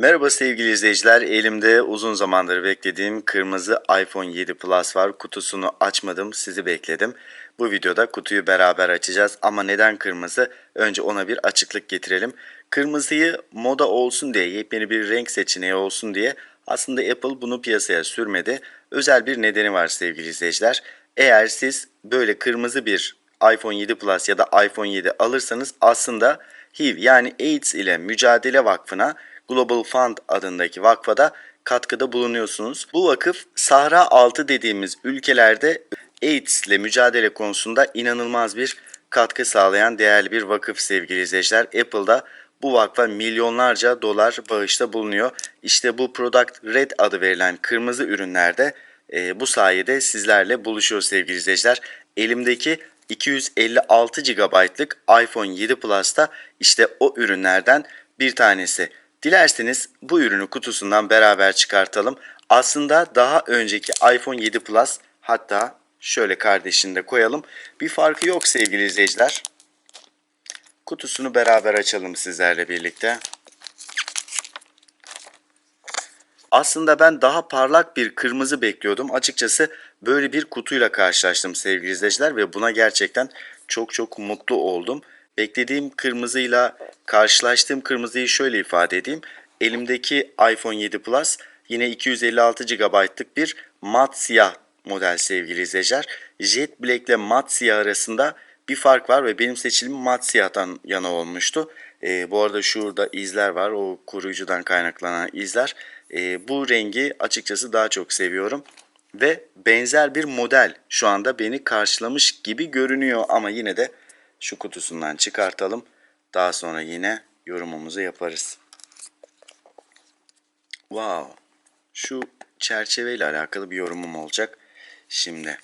Merhaba sevgili izleyiciler. Elimde uzun zamandır beklediğim kırmızı iPhone 7 Plus var. Kutusunu açmadım, sizi bekledim. Bu videoda kutuyu beraber açacağız ama neden kırmızı? Önce ona bir açıklık getirelim. Kırmızıyı moda olsun diye, yepyeni bir renk seçeneği olsun diye aslında Apple bunu piyasaya sürmedi. Özel bir nedeni var sevgili izleyiciler. Eğer siz böyle kırmızı bir iPhone 7 Plus ya da iPhone 7 alırsanız aslında HIV yani AIDS ile Mücadele Vakfı'na Global Fund adındaki vakfada katkıda bulunuyorsunuz. Bu vakıf Sahra altı dediğimiz ülkelerde AIDS ile mücadele konusunda inanılmaz bir katkı sağlayan değerli bir vakıf sevgili izleyiciler. Apple'da bu vakfa milyonlarca dolar bağışta bulunuyor. İşte bu Product Red adı verilen kırmızı ürünlerde e, bu sayede sizlerle buluşuyor sevgili izleyiciler. Elimdeki 256 GB'lık iPhone 7 Plus'ta işte o ürünlerden bir tanesi. Dilerseniz bu ürünü kutusundan beraber çıkartalım. Aslında daha önceki iPhone 7 Plus hatta şöyle kardeşini de koyalım. Bir farkı yok sevgili izleyiciler. Kutusunu beraber açalım sizlerle birlikte. Aslında ben daha parlak bir kırmızı bekliyordum. Açıkçası böyle bir kutuyla karşılaştım sevgili izleyiciler ve buna gerçekten çok çok mutlu oldum. Beklediğim kırmızıyla karşılaştığım kırmızıyı şöyle ifade edeyim. Elimdeki iPhone 7 Plus yine 256 GB'lık bir mat siyah model sevgili izleyiciler. Jet Black ile mat siyah arasında bir fark var ve benim seçilim mat siyahtan yana olmuştu. Ee, bu arada şurada izler var o koruyucudan kaynaklanan izler. Ee, bu rengi açıkçası daha çok seviyorum. Ve benzer bir model şu anda beni karşılamış gibi görünüyor ama yine de şu kutusundan çıkartalım. Daha sonra yine yorumumuzu yaparız. Wow. Şu çerçeveyle alakalı bir yorumum olacak. Şimdi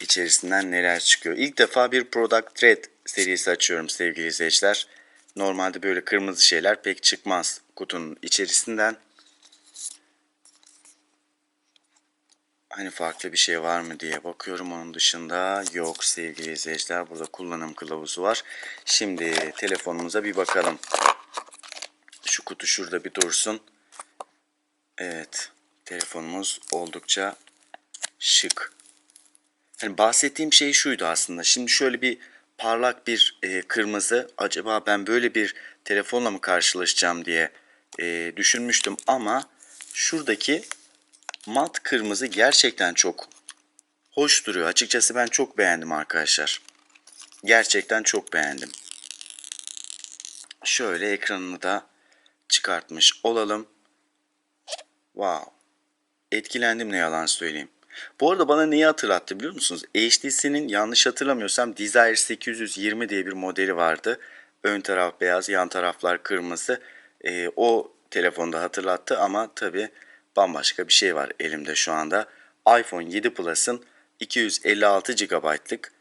içerisinden neler çıkıyor. İlk defa bir Product Red serisi açıyorum sevgili izleyiciler. Normalde böyle kırmızı şeyler pek çıkmaz kutunun içerisinden. Hani farklı bir şey var mı diye bakıyorum onun dışında yok sevgili izleyiciler burada kullanım kılavuzu var. Şimdi telefonumuza bir bakalım. Şu kutu şurada bir dursun. Evet telefonumuz oldukça şık. Hani bahsettiğim şey şuydu aslında. Şimdi şöyle bir parlak bir e, kırmızı acaba ben böyle bir telefonla mı karşılaşacağım diye e, düşünmüştüm ama şuradaki mat kırmızı gerçekten çok hoş duruyor. Açıkçası ben çok beğendim arkadaşlar. Gerçekten çok beğendim. Şöyle ekranını da çıkartmış olalım. Wow. Etkilendim ne yalan söyleyeyim. Bu arada bana neyi hatırlattı biliyor musunuz? HTC'nin yanlış hatırlamıyorsam Desire 820 diye bir modeli vardı. Ön taraf beyaz, yan taraflar kırmızı. Ee, o telefonda hatırlattı ama tabii bambaşka bir şey var elimde şu anda. iPhone 7 Plus'ın 256 GB'lık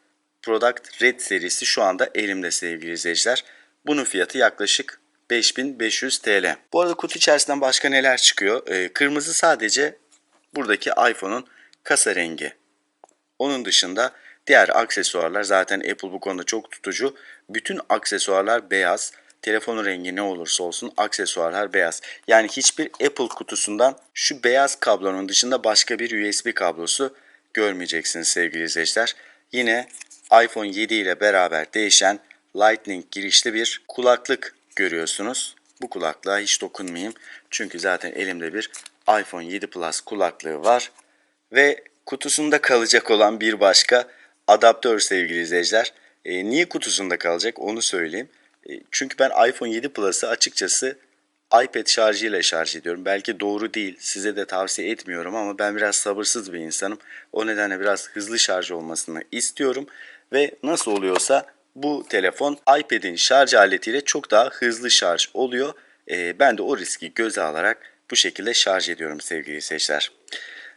Product Red serisi şu anda elimde sevgili izleyiciler. Bunun fiyatı yaklaşık 5500 TL. Bu arada kutu içerisinden başka neler çıkıyor? Ee, kırmızı sadece buradaki iPhone'un kasa rengi. Onun dışında diğer aksesuarlar zaten Apple bu konuda çok tutucu. Bütün aksesuarlar beyaz. Telefonun rengi ne olursa olsun aksesuarlar beyaz. Yani hiçbir Apple kutusundan şu beyaz kablonun dışında başka bir USB kablosu görmeyeceksiniz sevgili izleyiciler. Yine iPhone 7 ile beraber değişen Lightning girişli bir kulaklık görüyorsunuz. Bu kulaklığa hiç dokunmayayım. Çünkü zaten elimde bir iPhone 7 Plus kulaklığı var. Ve kutusunda kalacak olan bir başka adaptör sevgili izleyiciler. E, niye kutusunda kalacak onu söyleyeyim. E, çünkü ben iPhone 7 Plus'ı açıkçası iPad şarjıyla şarj ediyorum. Belki doğru değil, size de tavsiye etmiyorum ama ben biraz sabırsız bir insanım. O nedenle biraz hızlı şarj olmasını istiyorum. Ve nasıl oluyorsa bu telefon iPad'in şarj aletiyle çok daha hızlı şarj oluyor. E, ben de o riski göze alarak bu şekilde şarj ediyorum sevgili seyirciler.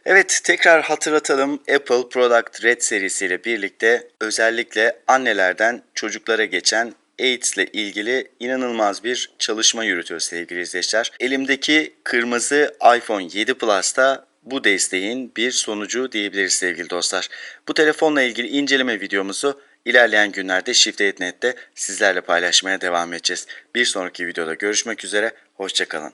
Evet tekrar hatırlatalım Apple Product Red serisiyle birlikte özellikle annelerden çocuklara geçen AIDS ile ilgili inanılmaz bir çalışma yürütüyor sevgili izleyiciler. Elimdeki kırmızı iPhone 7 Plus'ta bu desteğin bir sonucu diyebiliriz sevgili dostlar. Bu telefonla ilgili inceleme videomuzu ilerleyen günlerde Shift.net'te sizlerle paylaşmaya devam edeceğiz. Bir sonraki videoda görüşmek üzere, hoşçakalın.